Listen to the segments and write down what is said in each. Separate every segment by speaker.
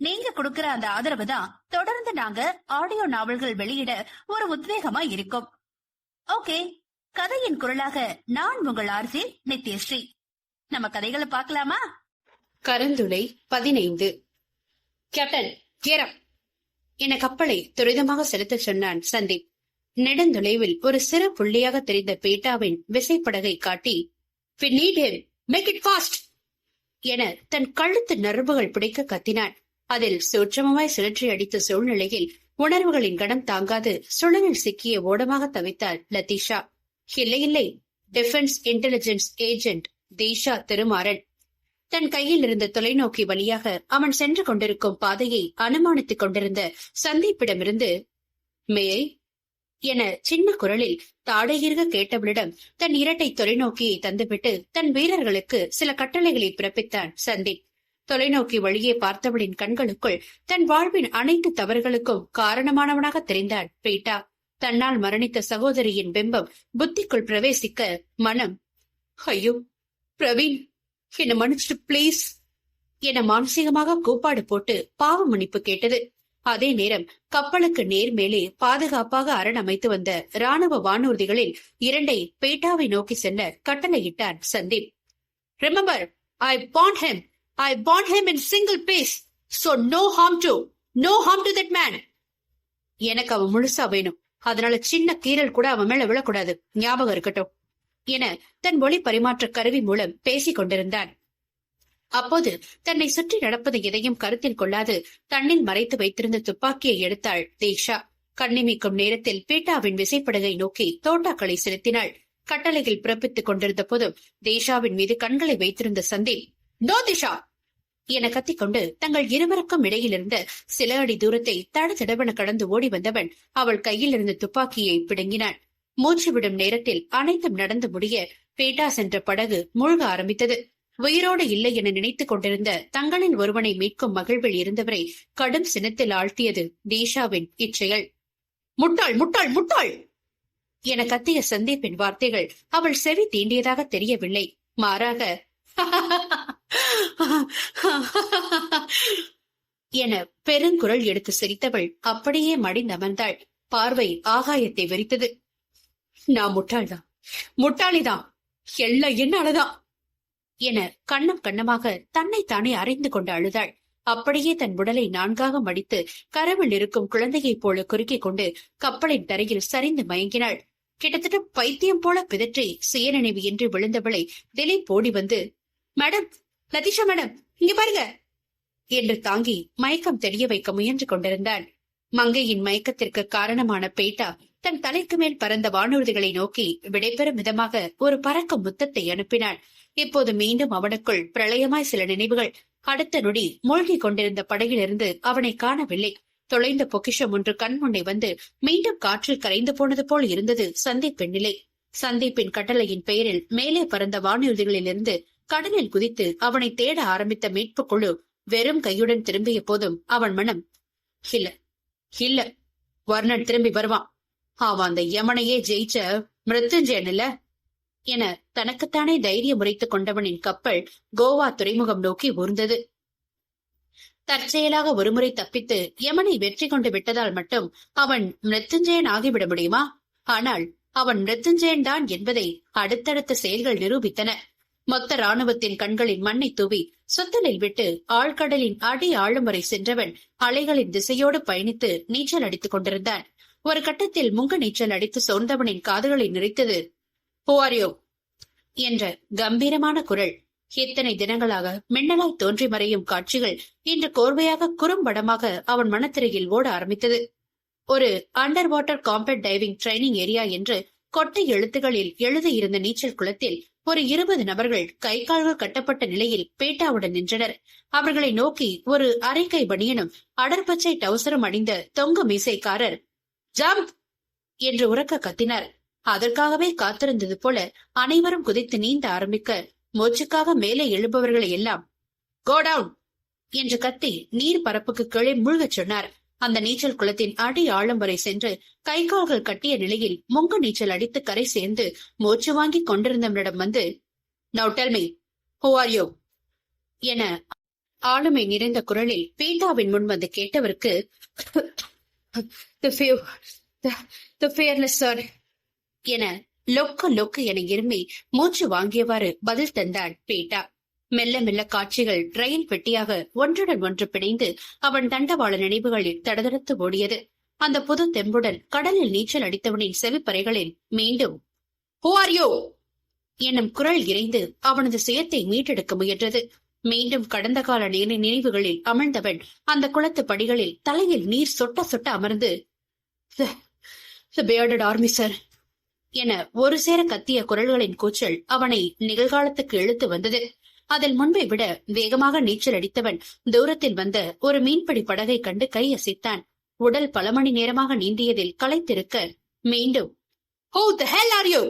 Speaker 1: நீங்க கொடுக்கிற அந்த ஆதரவு தான் தொடர்ந்து நாங்க ஆடியோ நாவல்கள் வெளியிட ஒரு உத்வேகமா இருக்கும். ஓகே கதையின் குரலாக நான் உங்கள் ஆர்ஜி நித்யஸ்ரீ. நம்ம கதைகளை பார்க்கலாமா?
Speaker 2: கருந்துளை பதினைந்து. கேப்டன் கேரம் என கப்பலை துரிதமாக செலுத்த சொன்னான் சந்தீப். நெடுந்துளைவில் ஒரு சிறு புள்ளியாக தெரிந்த பேட்டாவின் விசைப்படகை காட்டி மேக் இட் ஃபாஸ்ட் என தன் கழுத்து நரம்புகள் பிடிக்க கத்தினான். அதில் சூட்சமமாய் சுழற்றி அடித்த சூழ்நிலையில் உணர்வுகளின் கடம் தாங்காது சுழலில் சிக்கிய ஓடமாக தவித்தார் லதீஷா. இல்லை இல்லை defence intelligence agent Theesha Thirumaran. தன் கையில் இருந்த தொலைநோக்கி வழியாக அவன் சென்று கொண்டிருக்கும் பாதையை அனுமானித்துக் கொண்டிருந்த சந்தீப்பிடமிருந்து மேயை என சின்ன குரலில் தாடையிறுக கேட்டவளிடம் தன் இரட்டை தொலைநோக்கியை தந்துவிட்டு தன் வீரர்களுக்கு சில கட்டளைகளை பிறப்பித்தான் சந்தீப். தொலைநோக்கி வழியே பார்த்தவளின் கண்களுக்குள் தன் வாழ்வின் அனைத்து தவறுகளுக்கும் காரணமானவனாக தெரிந்தான் பீட்டா தன்னால் மரணித்த சகோதரியின் பிம்பம் புத்திக்குள் பிரவேசிக்க மனம் ஐயோ பிரவீன் என்ன மன்னிச்சிட்டு ப்ளீஸ் என மானசீகமாக கூப்பாடு போட்டு பாவ மன்னிப்பு கேட்டது. அதே நேரம் கப்பலுக்கு நேர் மேலே பாதுகாப்பாக அரண் அமைத்து வந்த ராணுவ வானூர்திகளில் இரண்டை பேட்டாவை நோக்கி செல்ல கட்டளையிட்டார் Sandeep. Remember I want him I want him in single piece so no harm to no harm to that man. எனக்கு அவன் முழுசா வேணும். அதனால சின்ன கீறல் கூட அவன் மேல விழக்கூடாது. ஞாபகம் இருக்கட்டும். என தன் ஒளி பரிமாற்ற கருவி மூலம் பேசிக் கொண்டிருந்தான். அப்போது தன்னை சுற்றி நடப்பது எதையும் கருத்தில் கொள்ளாது தன்னில் மறைத்து வைத்திருந்த துப்பாக்கியை எடுத்தாள் தீக்ஷா. கண்ணிமிக்கும் நேரத்தில் பீட்டாவின் விசைப்படகை நோக்கி தோட்டாக்களை செலுத்தினாள். கட்டளையில் பிறப்பித்துக் கொண்டிருந்த போதும் தேஷாவின் மீது கண்களை வைத்திருந்த சந்தீப் நோ திஷா என கத்திக்கொண்டு தங்கள் இருவருக்கும் இடையிலிருந்து சில அடி தூரத்தை தடதடவென கடந்து ஓடி வந்தவன் அவள் கையில் இருந்த துப்பாக்கியை பிடுங்கினான். மூச்சுவிடும் நேரத்தில் அனைத்தும் நடந்து முடிய பேட்டா சென்ற படகு மூழ்க ஆரம்பித்தது. உயிரோடு இல்லை என நினைத்துக் கொண்டிருந்த தங்களின் ஒருவனை மீட்கும் மகிழ்வில் இருந்தவரை கடும் சினத்தில் ஆழ்த்தியது தீஷாவின் இச்செயல். முட்டாள் முட்டாள் முட்டாள்! என கத்திய சந்தீப்பின் வார்த்தைகள் அவள் செவி தீண்டியதாக தெரியவில்லை. மாறாக என பெருங்குரல் எடுத்து சிரித்தவள் அப்படியே மடிந்தமர்ந்தாள் பார்வை ஆகாயத்தை வெறித்தது. நான் முட்டாள்தான் முட்டாளிதான் எல்லாம் என்னாலதான் என கண்ணம் கண்ணமாக தன்னை தானே அறிந்து கொண்டு அழுதாள். அப்படியே தன் உடலை நான்காக மடித்து கரவில் இருக்கும் குழந்தையைப் போல குறுக்கிக் கொண்டு கப்பலின் தரையில் சரிந்து மயங்கினாள். கிட்டத்தட்ட பைத்தியம் போல பிதற்றி சுயநினைவு என்று விழுந்தவளை திலீப் ஓடி வந்து மேடம் லதீஷா மேடம் இங்க பாருங்க. என்று தாங்கி மயக்கம் தெரிய வைக்க முயன்று கொண்டிருந்தான். மங்கையின் மயக்கத்திற்கு காரணமான பேட்டா தன் தலைக்கு மேல் பறந்த வானூர்திகளை நோக்கி விடைபெறும் விதமாக ஒரு பறக்கும் முத்தத்தை அனுப்பினான் இப்போது மீண்டும் அவனுக்குள் பிரளயமாய் சில நினைவுகள் அடுத்த நொடி மூழ்கி கொண்டிருந்த படகிலிருந்து அவனை காணவில்லை. தொலைந்த பொக்கிஷம் ஒன்று கண்முன்னே வந்து மீண்டும் காற்றில் கரைந்து போனது போல் இருந்தது சந்தீப்பின் நிலை சந்தீப்பின் கட்டளையின் பெயரில் மேலே பறந்த வானூர்திகளிலிருந்து கடலில் குதித்து அவனை தேட ஆரம்பித்த மீட்புக் குழு வெறும் கையுடன் திரும்பிய போதும் அவன் மனம் இல்ல இல்ல வர்ணன் திரும்பி வருவான். அவன் அந்த யமனையே ஜெயிச்ச மிருத்துஞ்சயன் இல்ல? என தனக்குத்தானே தைரியம் முறைத்துக் கொண்டவனின் கப்பல் கோவா துறைமுகம் நோக்கி ஊர்ந்தது. தற்செயலாக ஒருமுறை தப்பித்து யமனை வெற்றி கொண்டு விட்டதால் மட்டும் அவன் மிருத்துஞ்சயன் ஆகிவிட முடியுமா? ஆனால் அவன் மிருத்துஞ்சயன் தான் என்பதை அடுத்தடுத்த செயல்கள் நிரூபித்தன. மொத்த ராணுவத்தின் கண்களின் மண்ணை தூவி சுத்தலில் விட்டு ஆழ்கடலின் அடி ஆழம் வரை சென்றவன் அலைகளின் திசையோடு பயணித்து நீச்சல் அடித்துக் கொண்டிருந்தான். ஒரு கட்டத்தில் முங்க நீச்சல் அடித்து சோர்ந்தவனின் காதுகளை நிறைத்தது போவாரியோ என்ற கம்பீரமான குரல். இத்தனை தினங்களாக மின்னலாய் தோன்றி மறையும் காட்சிகள் இன்று கோர்வையாக குறும்படமாக அவன் மனத்திரையில் ஓட ஆரம்பித்தது. ஒரு under water combat diving training area என்று கொட்டை எழுத்துகளில் எழுதியிருந்த நீச்சல் குளத்தில் ஒரு இருபது நபர்கள் கை கால்கள் கட்டப்பட்ட நிலையில் பேட்டாவுடன் நின்றனர். அவர்களை நோக்கி ஒரு அரைக்கை பனியனும் அடர்பச்சை டவுசரும் அணிந்த தொங்கு மீசைக்காரர் ஜம்ப்! என்று உறக்க கத்தினார். அதற்காகவே காத்திருந்தது போல அனைவரும் குதித்து நீந்த ஆரம்பிக்க மூச்சுக்காக மேலே எழுபவர்களை எல்லாம் கோ டவுன்! என்று கத்தி நீர் பரப்புக்கு கீழே முழுகச் சொன்னார். அந்த நீச்சல் குளத்தின் அடி ஆழம் வரை சென்று கை கால்கள் கட்டிய நிலையில் முங்கு நீச்சல் அடித்து கரை சேர்ந்து மூச்சு வாங்கி கொண்டிருந்தவனிடம் வந்து now tell me who are you என ஆளுமை நிறைந்த குரலில் பீட்டாவின் முன் வந்து கேட்டவருக்கு என லொக்கு லொக்கு என இருமி மூச்சு வாங்கியவாறு பதில் தந்தான் பீட்டா. மெல்ல மெல்ல காட்சிகள் ரயில் பெட்டியாக ஒன்றுடன் ஒன்று பிணைந்து அவன் தண்டவாள நினைவுகளில் தடதடத்து ஓடியது. அந்த புது தெம்புடன் கடலில் நீச்சல் அடித்தவனின் செவிப்பறைகளில் மீண்டும் ஹூ ஆர் யூ என்னும் குரல் இறைந்து அவனது சுயத்தை மீட்டெடுக்க முயன்றது. மீண்டும் கடந்த கால நினை- நினைவுகளில் அமிழ்ந்தவன் அந்த குளத்து படிகளில் தலையில் நீர் சொட்ட சொட்ட அமர்ந்து பேர்டட் ஆர்மி சார் என ஒரு சேர கத்திய குரல்களின் கூச்சல் அவனை நிகழ்காலத்துக்கு இழுத்து வந்தது. அதில் முன்பை விட வேகமாக நீச்சல் அடித்தவன் தூரத்தில் வந்த ஒரு மீன்பிடி படகை கண்டு கையசைத்தான் உடல் பல மணி நேரமாக நீந்தியதில் களைத்திருக்க மீண்டும் ஹோ த ஹெல் ஆர் யூ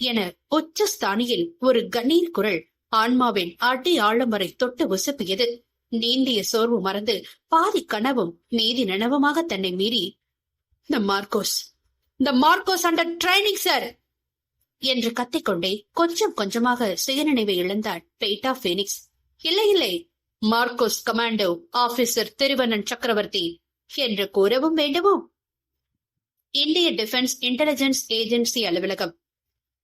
Speaker 2: என உச்ச ஸ்தானியில் ஒரு கண்ணீர் குரல் ஆன்மாவின் அடி ஆழம் வரை தொட்டு உசுப்பியது. நீந்திய சோர்வு மறந்து பாதி கனவும் மீதி நனவுமாக தன்னை மீறி the Marcos the Marcos under training sir என்று கத்திக்கொண்டே கொஞ்சம் கொஞ்சமாக சுயநினைவை இழந்தாள் பெய்டா பீனிக்ஸ் இல்லை இல்லை மார்க்கோஸ் கமாண்டோ ஆபீசர் திருவண்ணன் சக்கரவர்த்தி என்று கூறவும் வேண்டுமோ? இந்திய டிஃபென்ஸ் இன்டெலிஜென்ஸ் ஏஜென்சி அலுவலகம்.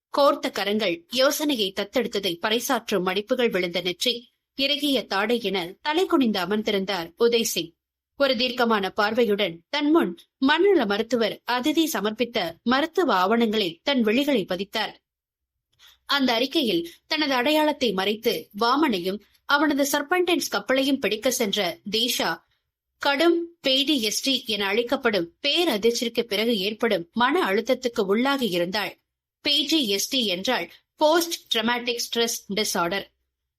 Speaker 2: கோர்த்த கரங்கள் யோசனையை தத்தெடுத்ததை பறைசாற்றும் மடிப்புகள் விழுந்த நெற்றி இறுகிய தாடை என தலை குனிந்து அமர்ந்திருந்தார் உதய் சிங். ஒரு தீர்க்கமான பார்வையுடன் தன் முன் மனநல மருத்துவர் அதிதி சமர்ப்பித்த மருத்துவ ஆவணங்களில் தன் விழிகளை பதித்தார். அந்த அறிக்கையில் தனது அடையாளத்தை மறைத்து வாமனையும் அவனது சர்பண்டன்ஸ் கப்பலையும் பிடிக்க சென்ற தீஷா கடும் பேடிஎஸ்டி என அழைக்கப்படும் பேரதிர்ச்சிக்கு பிறகு ஏற்படும் மன அழுத்தத்துக்கு உள்ளாகி இருந்தாள். பிஜிஎஸ்டி என்றால் போஸ்ட் ட்ரமாட்டிக் ஸ்ட்ரெஸ் டிசார்டர்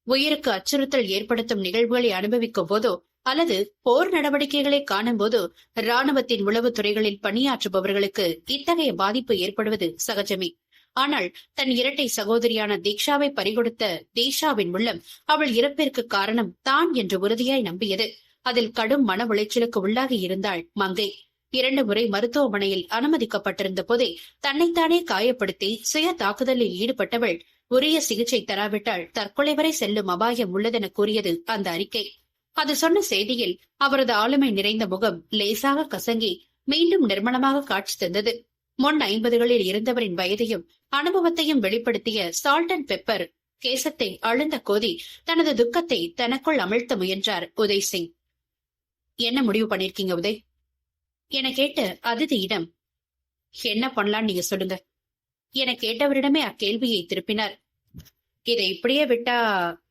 Speaker 2: உயிருக்கு அச்சுறுத்தல் ஏற்படுத்தும் நிகழ்வுகளை அனுபவிக்கும் போதோ அல்லது போர் நடவடிக்கைகளை காணும்போது ராணுவத்தின் உளவு துறைகளில் பணியாற்றுபவர்களுக்கு இத்தகைய பாதிப்பு ஏற்படுவது சகஜமே. ஆனால் தன் இரட்டை சகோதரியான தீக்ஷாவை பறிகொடுத்த தீஷாவின் உள்ளம் அவள் இறப்பிற்கு காரணம் தான் என்று உறுதியாய் நம்பியது. அதில் கடும் மன உளைச்சலுக்கு உள்ளாகி இருந்தாள் மங்கை. இரண்டு முறை மருத்துவமனையில் அனுமதிக்கப்பட்டிருந்த போதே தன்னைத்தானே காயப்படுத்தி சுய தாக்குதலில் ஈடுபட்டவள் உரிய சிகிச்சை தராவிட்டால் தற்கொலை வரை செல்லும் அபாயம் உள்ளதென கூறியது அந்த அறிக்கை. அது சொன்ன செய்தியில் அவரது ஆளுமை நிறைந்த முகம் லேசாக கசங்கி மீண்டும் நிர்மலமாக காட்சி தந்தது. முன் ஐம்பதுகளில் இருந்தவரின் வயதையும் அனுபவத்தையும் வெளிப்படுத்திய சால்ட் அண்ட் பெப்பர் கேசத்தை அழுந்த கோதி தனது துக்கத்தை தனக்குள் அமிழ்த்த முயன்றார் உதய் சிங். என்ன முடிவு பண்ணிருக்கீங்க உதய்? என கேட்ட அதிதியிடம் என்ன பண்ணலாம்னு நீங்க சொல்லுங்க. என கேட்டவரிடமே அக்கேள்வியை திருப்பினார். இதை இப்படியே விட்டா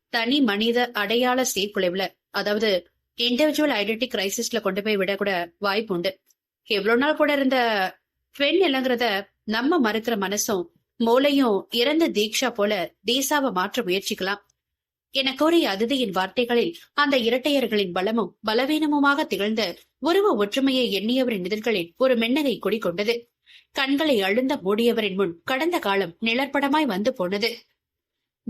Speaker 2: தனி மனித அடையாள சீர்குலைவுல அதாவது இண்டிவிஜுவல் ஐடென்டி கிரைசிஸ்ல கொண்டு போய் விட கூட வாய்ப்பு உண்டு எவ்வளவு நாள் கூட இருந்த பெண் இல்லைங்கிறத நம்ம மறுக்கிற மனசும் மூளையும் இறந்த தீக்ஷா போல தீசாவை மாற்ற முயற்சிக்கலாம். என கூறிய அதிதியின் வார்த்தைகளில் அந்த இரட்டையர்களின் பலமும் பலவீனமுமாக திகழ்ந்த உருவ ஒற்றுமையை எண்ணியவரின் இதழ்களில் ஒரு மென்னகை குடிக்கொண்டது கண்களை அழுந்த மூடியவரின் முன் கடந்த காலம் நிழற்படமாய் வந்து போனது.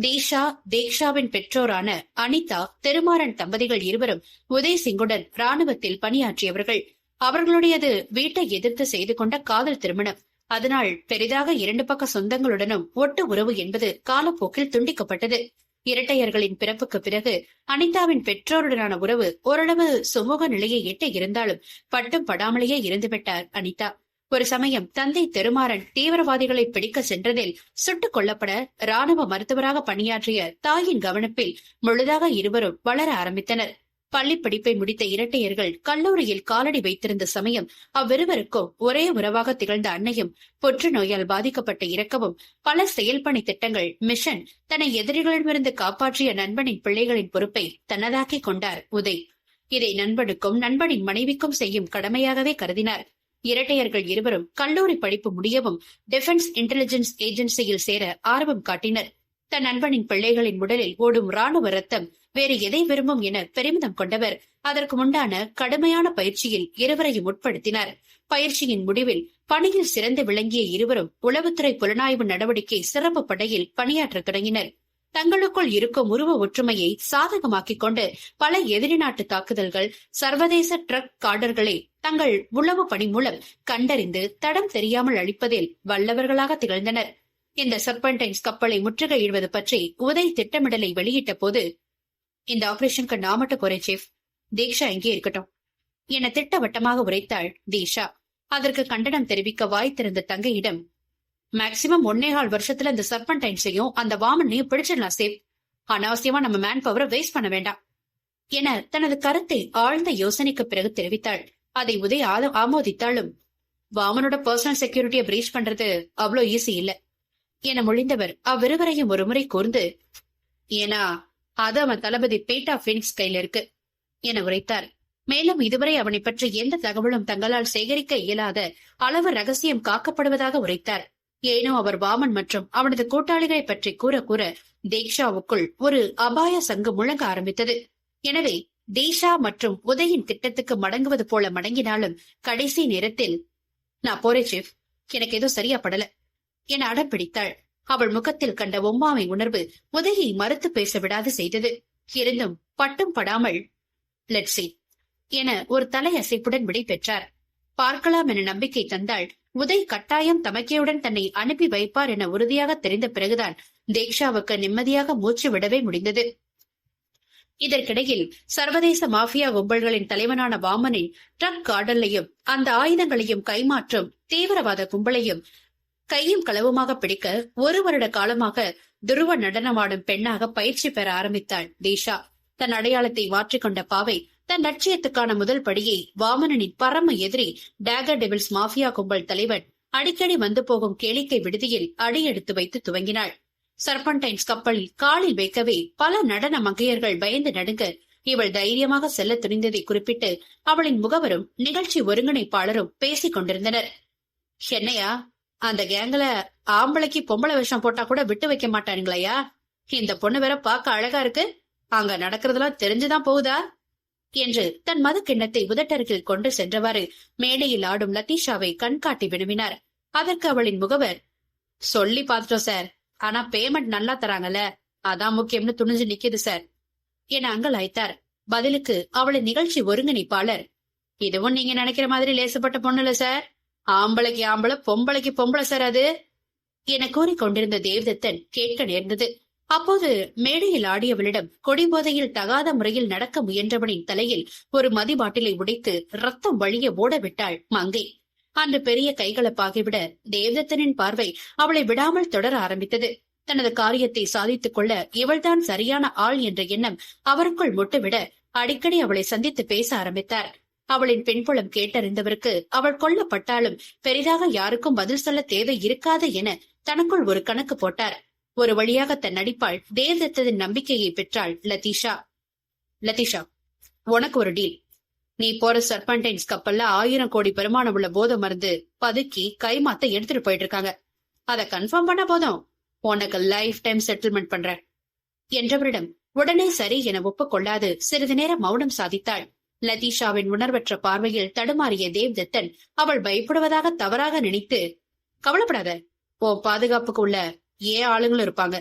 Speaker 2: தீஷா தீக்ஷாவின் பெற்றோரான அனிதா திருமாறன் தம்பதிகள் இருவரும் உதய் சிங்குடன் ராணுவத்தில் பணியாற்றியவர்கள். அவர்களுடையது வீட்டை எதிர்த்து செய்து கொண்ட காதல் திருமணம். அதனால் பெரிதாக இரண்டு பக்க சொந்தங்களுடனும் ஒட்டு உறவு என்பது காலப்போக்கில் துண்டிக்கப்பட்டது. இரட்டையர்களின் பிறப்புக்கு பிறகு அனிதாவின் பெற்றோருடனான உறவு ஓரளவு சுமூக நிலையை எட்ட இருந்தாலும் பட்டும் படாமலேயே இருந்துவிட்டார் அனிதா. ஒரு சமயம் தந்தை திருமாறன் தீவிரவாதிகளை பிடிக்க சென்றதில் சுட்டுக் கொல்லப்பட ராணுவ மருத்துவராக பணியாற்றிய தாயின் கவனிப்பில் முழுதாக இருவரும் வளர ஆரம்பித்தனர். பள்ளி படிப்பை முடித்த இரட்டையர்கள் கல்லூரியில் காலடி வைத்திருந்த சமயம் அவ்விருவருக்கும் ஒரே உறவாக திகழ்ந்த அன்னையும் புற்றுநோயால் பாதிக்கப்பட்ட இறக்கவும் பல செயல்பணி திட்டங்கள் மிஷன் தன்னை எதிரிகளிடமிருந்து காப்பாற்றிய நண்பனின் பிள்ளைகளின் பொறுப்பை தன்னதாக்கிக் கொண்டார் உதய். இதை நண்பனுக்கும் நண்பனின் மனைவிக்கும் செய்யும் கடமையாகவே கருதினார். இரட்டையர்கள் இருவரும் கல்லூரி படிப்பு முடியவும் டிஃபென்ஸ் இன்டெலிஜென்ஸ் ஏஜென்சியில் சேர ஆர்வம் காட்டினர். தன் நண்பனின் பிள்ளைகளின் உடலில் ஓடும் ராணுவ ரத்தம் வேறு எதை விரும்பும் என பெருமிதம் கொண்டவர் அதற்கு முண்டான கடுமையான பயிற்சியில் இருவரையும் உட்படுத்தினார். பயிற்சியின் முடிவில் பணியில் சிறந்து விளங்கிய இருவரும் உளவுத்துறை புலனாய்வு நடவடிக்கை சிறப்பு படையில் பணியாற்ற தொடங்கினர். தங்களுக்குள் இருக்கும் உருவ ஒற்றுமையை சாதகமாக்கிக் கொண்டு பல எதிரி நாட்டு தாக்குதல்கள் சர்வதேச ட்ரக் கார்டர்களை தங்கள் உளவு பணி மூலம் கண்டறிந்து தடம் தெரியாமல் அழிப்பதில் வல்லவர்களாக திகழ்ந்தனர். இந்த சர்பன்டைன்ஸ் கப்பலை முற்றுகையிடுவது பற்றி உதய் திட்டமிடலை வெளியிட்ட போது இந்த ஆபரேஷனுக்கு நான் மட்டும் போறேன் சீஃப். தீக்ஷா இங்கே இருக்கட்டும். என திட்டவட்டமாக உரைத்தாள் தீஷா அதற்கு கண்டனம் தெரிவிக்க வாய் தங்கையிடம் மேக்சிமம் ஒன்னே கால் வருஷத்துல இந்த சர்பன்டைன்ஸையும் அந்த வாமனையும் பிடிச்சிடலாம் சேஃப். அனாவசியமா நம்ம மேன் பவரை வேஸ்ட் பண்ண வேண்டாம். என தனது கருத்தை ஆழ்ந்த யோசனைக்கு பிறகு தெரிவித்தாள் அதை உதய் ஆமோதித்தாலும் வாமனோட பர்சனல் செக்யூரிட்டியை பிரீச் பண்றது அவ்வளோ ஈஸி இல்ல. என மொழிந்தவர் அவ்விருவரையும் ஒருமுறை கூர்ந்து ஏன்னா அது அவன் தளபதி பேட்டா பினிக்ஸ் கையில இருக்கு என உரைத்தார். மேலும் இதுவரை அவனை பற்றி எந்த தகவலும் தங்களால் சேகரிக்க இயலாத அளவு ரகசியம் காக்கப்படுவதாக உரைத்தார். ஏனோ அவர் வாமன் மற்றும் அவனது கூட்டாளிகளை பற்றி கூற கூற தீக்ஷாவுக்குள் ஒரு அபாய சங்கு முழங்க ஆரம்பித்தது. எனவே தீஷா மற்றும் உதயின் திட்டத்துக்கு மடங்குவது போல மடங்கினாலும் கடைசி நேரத்தில் நான் போறேன் சீஃப் எனக்கு ஏதோ சரியா படல. என அடம் பிடித்தாள். அவள் முகத்தில் கண்ட ஒம்மாமை உணர்வு உதயை மறுத்து பேச விடாது செய்தது. இருந்தும் பட்டும் படாமல் லெட்ஸி என ஒரு தலையசைப்புடன் விடை பெற்றார். பார்க்கலாம் என நம்பிக்கை தந்தாள். உதய் கட்டாயம் தமக்கையுடன் தன்னை அனுப்பி வைப்பார் என உறுதியாக தெரிந்த பிறகுதான் தேக்ஷாவுக்கு நிம்மதியாக மூச்சு விடவே முடிந்தது. இதற்கிடையில் சர்வதேச மாஃபியா கும்பல்களின் தலைவனான வாமனின் ட்ரக் கார்டனையும் அந்த ஆயுதங்களையும் கைமாற்றும் தீவிரவாத கும்பலையும் கையும் களவுமாக பிடிக்க ஒரு வருட காலமாக துருவ நடனமாடும் பெண்ணாக பயிற்சி பெற ஆரம்பித்தாள் தீஷா. தன் அடையாளத்தை மாற்றிக்கொண்ட பாவை தன் லட்சியத்துக்கான முதல் படியை வாமனனின் பரம எதிரி டேகர் டெவில்ஸ் மாஃபியா கும்பல் தலைவன் அடிக்கடி வந்து போகும் கேளிக்கை விடுதியில் அடியெடுத்து வைத்து துவங்கினாள். சர்பன்டைன்ஸ் கப்பலில் காலில் வைக்கவே பல நடன மங்கையர்கள் பயந்து நடுங்க. இவள் தைரியமாக செல்ல துணிந்ததை குறிப்பிட்டு அவளின் முகவரும் நிகழ்ச்சி ஒருங்கிணைப்பாளரும் பேசிக் கொண்டிருந்தனர். என்னையா? அந்த கேங்ல ஆம்பளைக்கு பொம்பளை விஷம் போட்டா கூட விட்டு வைக்க மாட்டானுங்களையா? இந்த பொண்ணு வேற பார்க்க அழகா இருக்கு. அங்க நடக்கிறதெல்லாம் தெரிஞ்சுதான் போகுதா? என்று தன் மது கிண்ணத்தை உதட்டருகில் கொண்டு சென்றவாறு மேடையில் ஆடும் லத்தீஷாவை கண்காட்டி வினவினார். அதற்கு அவளின் முகவர் சொல்லி பார்த்துட்டோம் சார். ஆனா பேமெண்ட் நல்லா தராங்கல்ல? அதான் முக்கியம்னு துணிஞ்சு நிக்குது சார் என அங்கலாய்த்தார் பதிலுக்கு அவளை நிகழ்ச்சி ஒருங்கிணைப்பாளர். இதுவும் நீங்க நினைக்கிற மாதிரி லேசப்பட்ட பொண்ணு இல்ல சார் ஆம்பளைக்கு ஆம்பளை பொம்பளைக்கு பொம்பளை சார் அது. என கூறிக்கொண்டிருந்த தேவதத்தன் கேட்க நேர்ந்தது. அப்போது மேடையில் ஆடியவளிடம் கொடிபோதையில் தகாத முறையில் நடக்க முயன்றவனின் தலையில் ஒரு மதிபாட்டிலை உடைத்து ரத்தம் வழிய ஓட விட்டாள் மங்கை. அன்று பெரிய கைகலப்பாகிவிட தேவதத்தனின் பார்வை அவளை விடாமல் தொடர ஆரம்பித்தது. தனது காரியத்தை சாதித்துக் கொள்ள இவள்தான் சரியான ஆள் என்ற எண்ணம் அவருக்குள் முட்டுவிட அடிக்கடி அவளை சந்தித்து பேச ஆரம்பித்தார். அவளின் பின்புலம் கேட்டறிந்தவருக்கு அவள் கொல்லப்பட்டாலும் பெரிதாக யாருக்கும் பதில் சொல்ல தேவை இருக்காது என தனக்குள் ஒரு கணக்கு போட்டார். ஒரு வழியாக தன் நடிப்பாள் தேவதத்ததின் நம்பிக்கையை பெற்றாள் லதீஷா. லதீஷா உனக்கு ஒரு டீல். நீ போற சர்பன்டைன்ஸ் கப்பல்ல ஆயிரம் கோடி பெருமானம் உள்ள போத மருந்து பதுக்கி கைமாத்த எடுத்துட்டு போயிட்டு இருக்காங்க அத கன்ஃபார்ம் பண்ண போதும். உனக்கு லைஃப் டைம் செட்டில்மெண்ட் பண்ற என்றவரிடம் உடனே சரி என ஒப்புக்கொள்ளாது. சிறிது நேரம் மௌனம் சாதித்தாள். லதீஷாவின் உணர்வற்ற பார்வையில் தடுமாறிய தேவ்தத்தன் அவள் பயப்படுவதாக தவறாக நினைத்து கவலைப்படாத. உன் பாதுகாப்புக்கு உள்ள ஏன் ஆளுங்களும் இருப்பாங்க.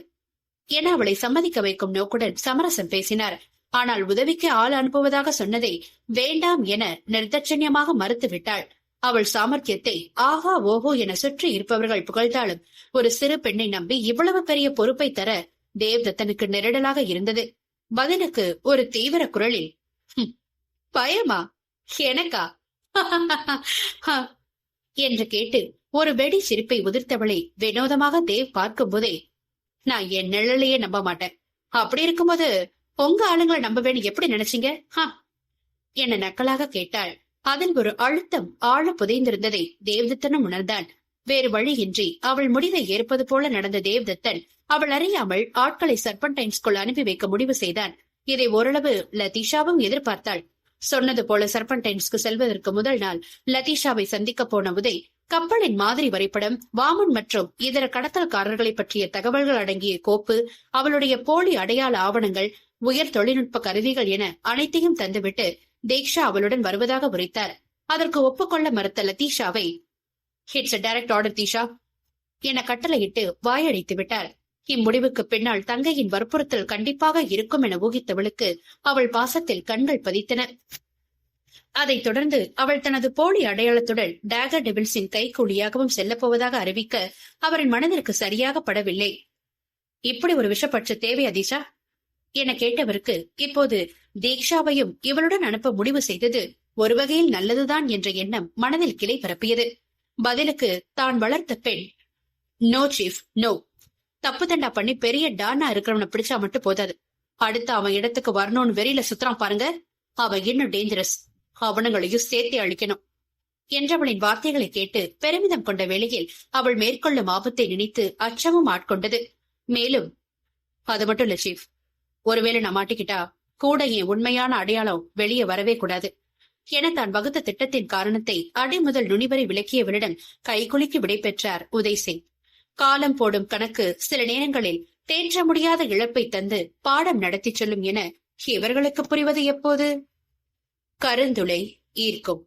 Speaker 2: என அவளை சம்மதிக்க வைக்கும் நோக்குடன் சமரசம் பேசினார். ஆனால் உதவிக்கு ஆள் அனுப்புவதாக சொன்னதை வேண்டாம் என நிர்தட்சண்யமாக மறுத்துவிட்டாள். அவள் சாமர்த்தியத்தை ஆஹா ஓஹோ என சுற்றி இருப்பவர்கள் புகழ்ந்தாலும் ஒரு சிறு பெண்ணை நம்பி இவ்வளவு பெரிய பொறுப்பை தர தேவ்தத்தனுக்கு நெருடலாக இருந்தது. பதிலுக்கு ஒரு தீவிர குரலில் பயமா? எனக்கா? என்று கேட்டு ஒரு வெடி சிரிப்பை உதிர்த்தவளை வினோதமாக தேவ் பார்க்கும் போதே நான் என் நிழலையே நம்ப மாட்டேன். அப்படி இருக்கும்போது உங்க ஆளுங்களை நம்பவேன்னு எப்படி நினைச்சீங்க? ஹா. என்ன நக்கலாக கேட்டாள். அதில் ஒரு அழுத்தம் ஆழ புதைந்திருந்ததை தேவதத்தனும் உணர்ந்தான். வேறு வழியின்றி அவள் முடிவை ஏற்பது போல நடந்த தேவ்தத்தன் அவள் அறியாமல் ஆட்களை சர்பன்டைன்ஸ்குள் அனுப்பி வைக்க முடிவு செய்தான். இதை ஓரளவு லதீஷாவும் எதிர்பார்த்தாள். சொன்னது போல சர்பன்டைன்ஸ்க்கு செல்வதற்கு முதல் நாள் லதீஷாவை சந்திக்க போன உதய் கப்பலின் மாதிரி வரைபடம் வாமன் மற்றும் இதர கடத்தல்காரர்களை பற்றிய தகவல்கள் அடங்கிய கோப்பு அவளுடைய போலி அடையாள ஆவணங்கள் உயர் தொழில்நுட்ப கருவிகள் என அனைத்தையும் தந்துவிட்டு தீக்ஷா அவளுடன் வருவதாக உரைத்தார். அதற்கு ஒப்புக்கொள்ள மறுத்த லதீஷாவை இட்ஸ் டைரக்ட் ஆர்டர் தீஷா என கட்டளையிட்டு வாயடைத்து விட்டார். இம்முடிவுக்கு பின்னால் தங்கையின் வற்புறுத்தல் கண்டிப்பாக இருக்கும் என ஊகித்தவளுக்கு அவள் பாசத்தில் கண்கள் பதித்தன. அதைத் தொடர்ந்து அவள் தனது போலி அடையாளத்துடன் டேகர் டெபிள்ஸின் கைக்கூலியாகவும் செல்லப்போவதாக அறிவிக்க அவரின் மனதிற்கு சரியாக படவில்லை இப்படி ஒரு விஷப்பற்று தேவை அதிஷா என கேட்டவருக்கு இப்போது தீக்ஷாவையும் இவளுடன் அனுப்ப முடிவு செய்தது ஒரு வகையில் நல்லதுதான் என்ற எண்ணம் மனதில் கிளை பரப்பியது. பதிலுக்கு தான் வளர்த்த பெண். நோ சீஃப் நோ தப்பு தண்டா பண்ணி பெரிய டானா இருக்கிறவனை பிடிச்சா மட்டும் போதாது. அடுத்து அவன் இடத்துக்கு வரணும்னு வெறியில சுத்துறான் பாருங்க. அவன் இன்னும் டேஞ்சரஸ் அவனுங்களையும் சேர்த்தே அழிக்கணும். என்றவளின் வார்த்தைகளை கேட்டு பெருமிதம் கொண்ட வேளையில் அவள் மேற்கொள்ளும் ஆபத்தை நினைத்து அச்சமும் ஆட்கொண்டது. மேலும் அது மட்டும் இல்ல சீஃப் ஒருவேளை நான் மாட்டிக்கிட்டா கூட என் உண்மையான அடையாளம் வெளியே வரவே கூடாது. என தான் வகுத்த திட்டத்தின் காரணத்தை அடி முதல் நுனிவரை விளக்கியவனுடன் கைகுலுக்கி விடை பெற்றார் உதய் சிங். காலம் போடும் கணக்கு சில நேரங்களில் தேற்ற முடியாத இழப்பை தந்து பாடம் நடத்திச் சொல்லும் என இவர்களுக்கு புரிவது எப்போது? கருந்துளை ஈர்க்கும்.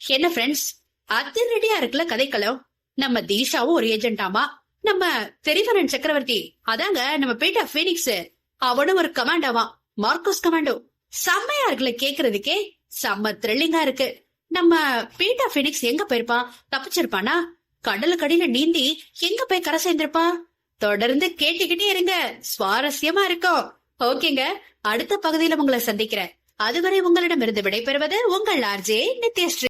Speaker 2: என்ன ஃப்ரெண்ட்ஸ் அதிரடியா இருக்குல்ல கதைக்களம்? நம்ம தீஷாவும் ஒரு ஏஜென்டாமா நம்ம தெரிவரன் சக்கரவர்த்தி. அதாங்க நம்ம பேட்டா பீனிக்ஸ் அவனும் ஒரு கமாண்டாவா மார்க்கோஸ் கமாண்டோ செம்மையா இருக்குல்ல கேக்குறதுக்கே. செம்ம த்ரில்லிங்கா இருக்கு. நம்ம பீட்டா பினிக்ஸ் எங்க போயிருப்பான்? தப்பிச்சிருப்பானா? கடலுக்கடியில நீந்தி எங்க போய் கரை சேர்ந்திருப்பான்? தொடர்ந்து கேட்டுக்கிட்டே இருங்க. சுவாரஸ்யமா இருக்கும். ஓகேங்க. அடுத்த பகுதியில உங்களை சந்திக்கிறேன். அதுவரை உங்களிடமிருந்து விடைபெறுவது உங்கள் ஆர்ஜே நித்யஸ்ரீ.